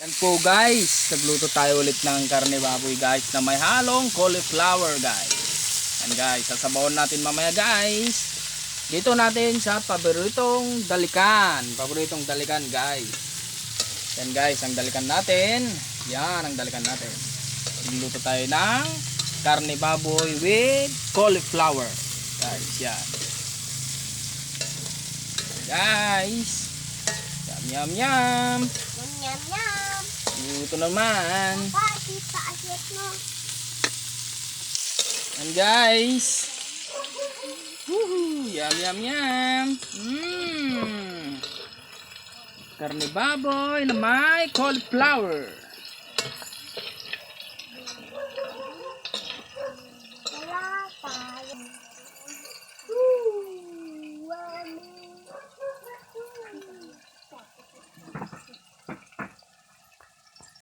Yan po guys, nagluto tayo ulit ng karne baboy guys na may halong cauliflower guys. Yan guys, sasabawan natin mamaya guys. Dito natin sa paboritong dalikan. Paboritong dalikan guys. Yan guys, ang dalikan natin. Yan ang dalikan natin. Nagluto tayo ng karne baboy with cauliflower. Guys, yan. Guys. Yum, yum, yum. Yum, yum, yum. Luto naman. And guys. Woohoo! Yum, yum, yum. Mmm. Karne baboy na may cauliflower. Wala pa.